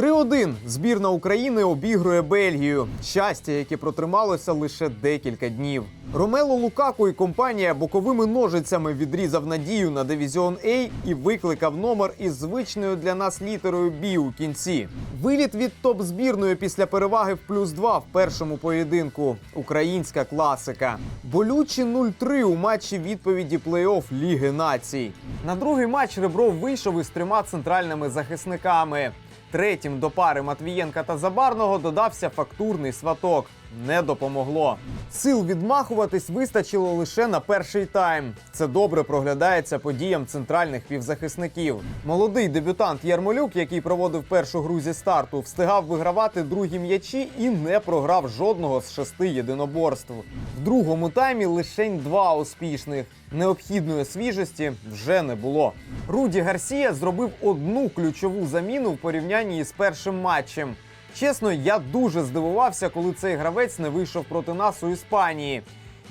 3-1. Збірна України обігрує Бельгію. Щастя, яке протрималося лише декілька днів. Ромело Лукаку і компанія боковими ножицями відрізав надію на дивізіон А і викликав номер із звичною для нас літерою Бі у кінці. Виліт від топ збірної після переваги в плюс 2 в першому поєдинку. Українська класика. Болючі 0-3 у матчі відповіді плей-офф Ліги націй. На другий матч Ребров вийшов із трьома центральними захисниками. Третім до пари Матвієнка та Забарного додався фактурний сваток. Не допомогло. Сил відмахуватись вистачило лише на перший тайм. Це добре проглядається подіям центральних півзахисників. Молодий дебютант Ярмолюк, який проводив першу гру зі старту, встигав вигравати другі м'ячі і не програв жодного з шести єдиноборств. В другому таймі лишень два успішних. Необхідної свіжості вже не було. Руді Гарсія зробив одну ключову заміну в порівнянні із першим матчем. Чесно, я дуже здивувався, коли цей гравець не вийшов проти нас у Іспанії.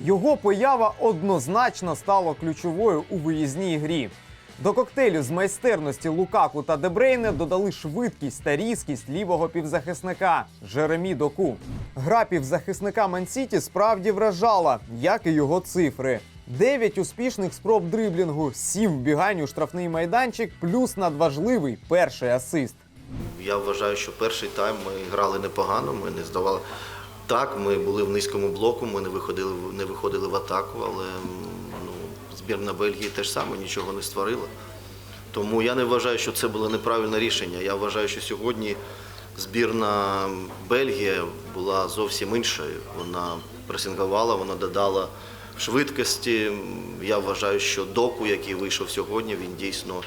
Його поява однозначно стала ключовою у виїзній грі. До коктейлю з майстерності Лукаку та Дебрейне додали швидкість та різкість лівого півзахисника Жеремі Доку. Гра півзахисника Мансіті справді вражала, як і його цифри. 9 успішних спроб дриблінгу, 7 вбігань у штрафний майданчик, плюс надважливий перший асист. Я вважаю, що перший тайм ми грали непогано, ми не здавали. Так, ми були в низькому блоку, ми не виходили, не виходили в атаку, але ну, збірна Бельгії теж саме нічого не створила. Тому я не вважаю, що це було неправильне рішення. Я вважаю, що сьогодні збірна Бельгія була зовсім іншою. Вона пресингувала, вона додала швидкості. Я вважаю, що доку, який вийшов сьогодні, він дійсно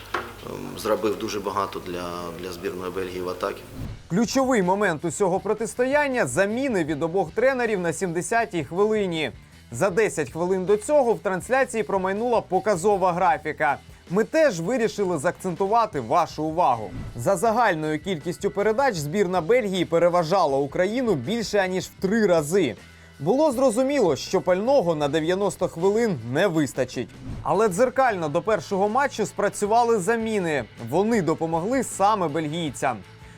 зробив дуже багато для, для збірної Бельгії в атакі. Ключовий момент усього протистояння заміни від обох тренерів на 70-й хвилині. За 10 хвилин до цього в трансляції промайнула показова графіка. Ми теж вирішили заакцентувати вашу увагу. За загальною кількістю передач збірна Бельгії переважала Україну більше аніж в три рази. Було зрозуміло, що пального на 90 хвилин не вистачить. Але дзеркально до першого матчу спрацювали заміни. Вони допомогли саме бельгійцям.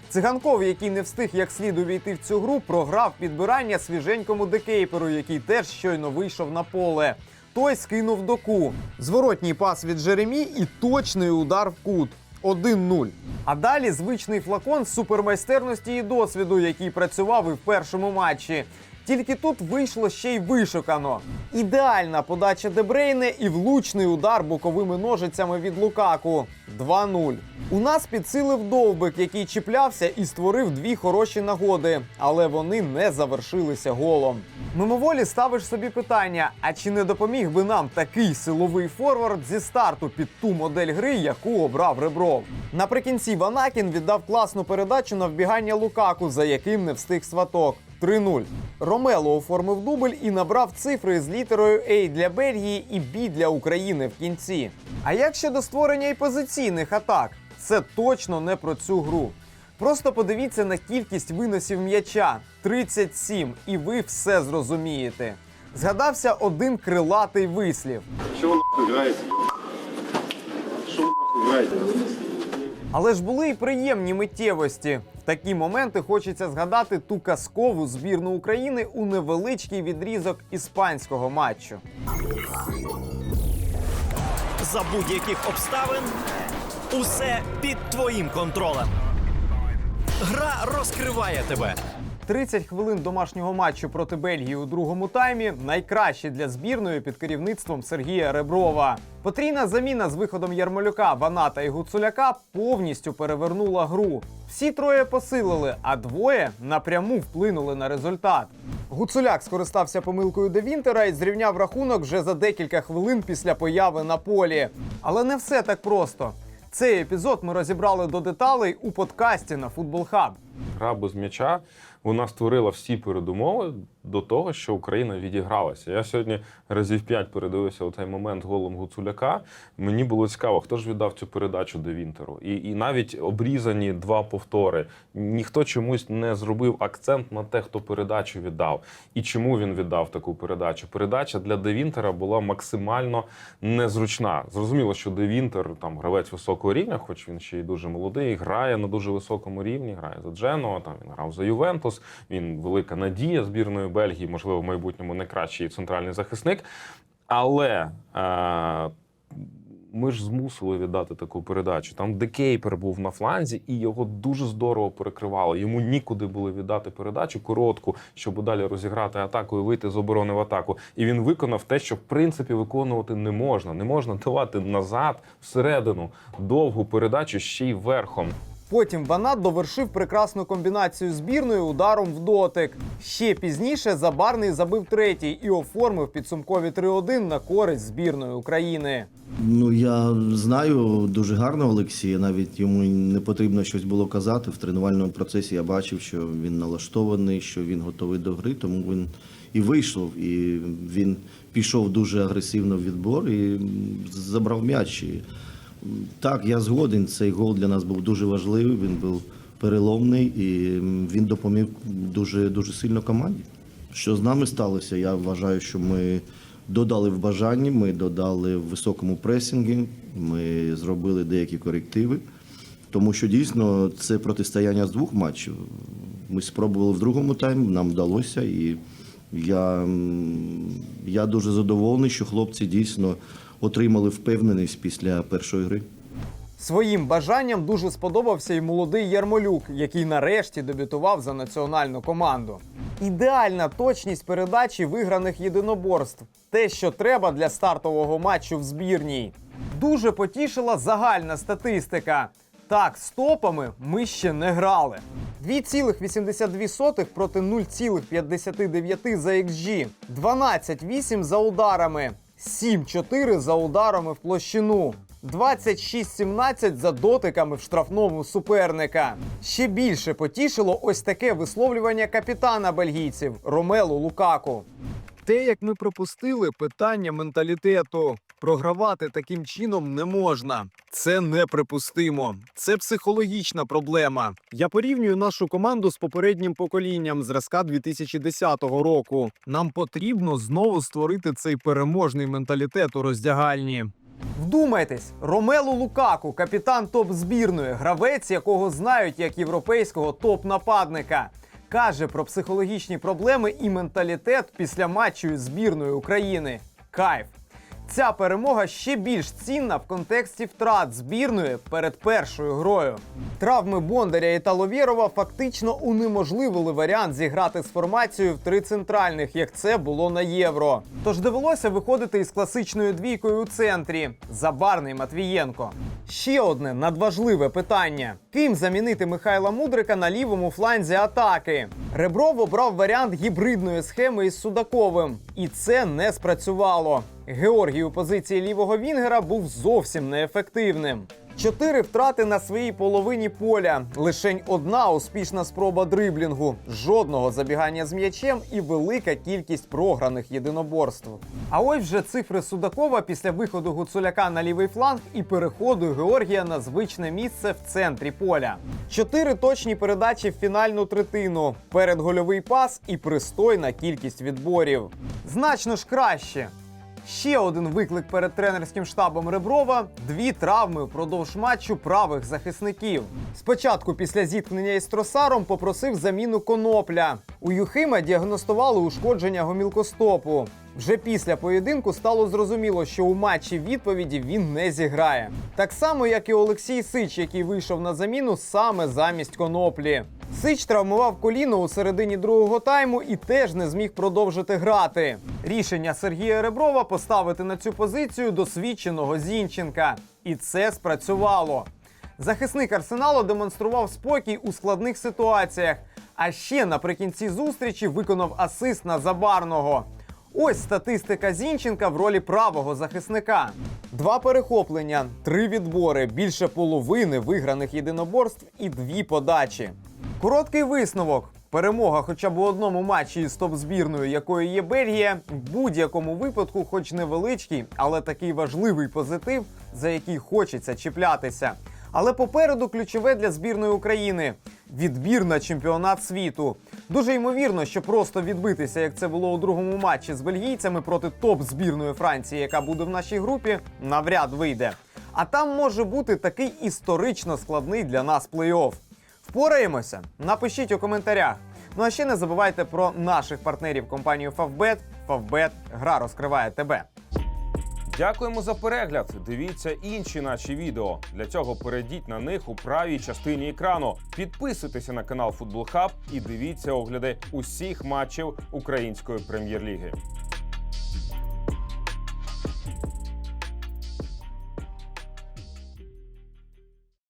Циганков, який не встиг як слід увійти в цю гру, програв підбирання свіженькому декейперу, який теж щойно вийшов на поле. Той скинув доку. Зворотній пас від Жеремі і точний удар в кут. 1-0. А далі звичний флакон супермайстерності і досвіду, який працював і в першому матчі. Тільки тут вийшло ще й вишукано. Ідеальна подача Дебрейне і влучний удар боковими ножицями від Лукаку. 2-0. У нас підсилив довбик, який чіплявся і створив дві хороші нагоди, але вони не завершилися голом. Мимоволі ставиш собі питання: а чи не допоміг би нам такий силовий форвард зі старту під ту модель гри, яку обрав Ребров? Наприкінці Ванакін віддав класну передачу на вбігання Лукаку, за яким не встиг сваток. 3-0. Ромело оформив дубль і набрав цифри з літерою А для Бельгії і Б для України в кінці. А як щодо створення і позиційних атак? Це точно не про цю гру. Просто подивіться на кількість виносів м'яча 37, і ви все зрозумієте. Згадався один крилатий вислів. Нахуй играете? Что вы нахуй играете? Але ж були і приємні миттєвості. В такі моменти хочеться згадати ту казкову збірну України у невеличкий відрізок іспанського матчу. За будь-яких обставин усе під твоїм контролем. Гра розкриває тебе. 30 хвилин домашнього матчу проти Бельгії у другому таймі найкращі для збірної під керівництвом Сергія Реброва. Потрійна заміна з виходом Ярмолюка, Ваната і Гуцуляка повністю перевернула гру. Всі троє посилили, а двоє напряму вплинули на результат. Гуцуляк скористався помилкою Девінтера і зрівняв рахунок вже за декілька хвилин після появи на полі. Але не все так просто. Цей епізод ми розібрали до деталей у подкасті на Футбол Хаб. Гра без м'яча вона створила всі передумови до того, що Україна відігралася. Я сьогодні разів п'ять передивився у цей момент голом Гуцуляка. Мені було цікаво, хто ж віддав цю передачу до Вінтеру. І, і навіть обрізані два повтори. Ніхто чомусь не зробив акцент на те, хто передачу віддав і чому він віддав таку передачу. Передача для Де Вінтера була максимально незручна. Зрозуміло, що Де Вінтер там гравець високого рівня, хоч він ще й дуже молодий, грає на дуже високому рівні, грає за Там він грав за Ювентус. Він велика надія збірної Бельгії, можливо, в майбутньому найкращий центральний захисник. Але е, ми ж змусили віддати таку передачу. Там Декейпер був на фланзі, і його дуже здорово перекривали. Йому нікуди було віддати передачу коротку, щоб далі розіграти атаку і вийти з оборони в атаку. І він виконав те, що в принципі виконувати не можна. Не можна давати назад, всередину довгу передачу ще й верхом. Потім Ванат довершив прекрасну комбінацію збірною ударом в дотик. Ще пізніше Забарний забив третій і оформив підсумкові 3-1 на користь збірної України. Ну я знаю дуже гарно Олексія. Навіть йому не потрібно щось було казати. В тренувальному процесі я бачив, що він налаштований, що він готовий до гри, тому він і вийшов. І він пішов дуже агресивно в відбор і забрав м'яч. Так, я згоден. Цей гол для нас був дуже важливий. Він був переломний і він допоміг дуже дуже сильно команді. Що з нами сталося? Я вважаю, що ми додали в бажанні, ми додали в високому пресінгі, ми зробили деякі корективи. Тому що дійсно це протистояння з двох матчів. Ми спробували в другому таймі, нам вдалося, і я, я дуже задоволений, що хлопці дійсно отримали впевненість після першої гри. Своїм бажанням дуже сподобався й молодий Ярмолюк, який нарешті дебютував за національну команду. Ідеальна точність передачі виграних єдиноборств те, що треба для стартового матчу в збірній. Дуже потішила загальна статистика. Так, стопами ми ще не грали. 2,82 проти 0,59 за XG, 12,8 за ударами, 7,4 за ударами в площину. 26-17 за дотиками в штрафному суперника. Ще більше потішило ось таке висловлювання капітана бельгійців Ромелу Лукаку. Те, як ми пропустили питання менталітету. Програвати таким чином не можна. Це неприпустимо. Це психологічна проблема. Я порівнюю нашу команду з попереднім поколінням зразка 2010 року. Нам потрібно знову створити цей переможний менталітет у роздягальні. Вдумайтесь, Ромелу Лукаку, капітан топ збірної, гравець, якого знають як європейського топ-нападника, каже про психологічні проблеми і менталітет після матчу із збірною України. Кайф. Ця перемога ще більш цінна в контексті втрат збірної перед першою грою. Травми Бондаря і Таловєрова фактично унеможливили варіант зіграти з формацією в три центральних, як це було на євро. Тож довелося виходити із класичною двійкою у центрі Забарний Матвієнко. Ще одне надважливе питання: ким замінити Михайла Мудрика на лівому фланзі атаки? Ребров обрав варіант гібридної схеми із Судаковим, і це не спрацювало. Георгій у позиції лівого Вінгера був зовсім неефективним. Чотири втрати на своїй половині поля. Лишень одна успішна спроба дриблінгу, жодного забігання з м'ячем і велика кількість програних єдиноборств. А ось вже цифри Судакова після виходу Гуцуляка на лівий фланг і переходу Георгія на звичне місце в центрі поля. Чотири точні передачі в фінальну третину, передгольовий пас і пристойна кількість відборів. Значно ж краще. Ще один виклик перед тренерським штабом Реброва дві травми впродовж матчу правих захисників. Спочатку, після зіткнення із тросаром, попросив заміну конопля. У Юхима діагностували ушкодження гомілкостопу. Вже після поєдинку стало зрозуміло, що у матчі відповіді він не зіграє. Так само, як і Олексій Сич, який вийшов на заміну саме замість коноплі. Сич травмував коліно у середині другого тайму і теж не зміг продовжити грати. Рішення Сергія Реброва поставити на цю позицію досвідченого Зінченка. І це спрацювало. Захисник арсеналу демонстрував спокій у складних ситуаціях. А ще наприкінці зустрічі виконав асист на забарного. Ось статистика Зінченка в ролі правого захисника: два перехоплення, три відбори, більше половини виграних єдиноборств і дві подачі. Короткий висновок. Перемога хоча б у одному матчі із топ-збірною, якою є Бельгія, в будь-якому випадку, хоч невеличкий, але такий важливий позитив, за який хочеться чіплятися. Але попереду ключове для збірної України відбір на чемпіонат світу. Дуже ймовірно, що просто відбитися, як це було у другому матчі з бельгійцями проти топ-збірної Франції, яка буде в нашій групі, навряд вийде. А там може бути такий історично складний для нас плей-офф. Впораємося? Напишіть у коментарях. Ну а ще не забувайте про наших партнерів компанію Favbet. Favbet – гра розкриває тебе. Дякуємо за перегляд. Дивіться інші наші відео. Для цього перейдіть на них у правій частині екрану. Підписуйтеся на канал Футбол Хаб і дивіться огляди усіх матчів української прем'єр-ліги.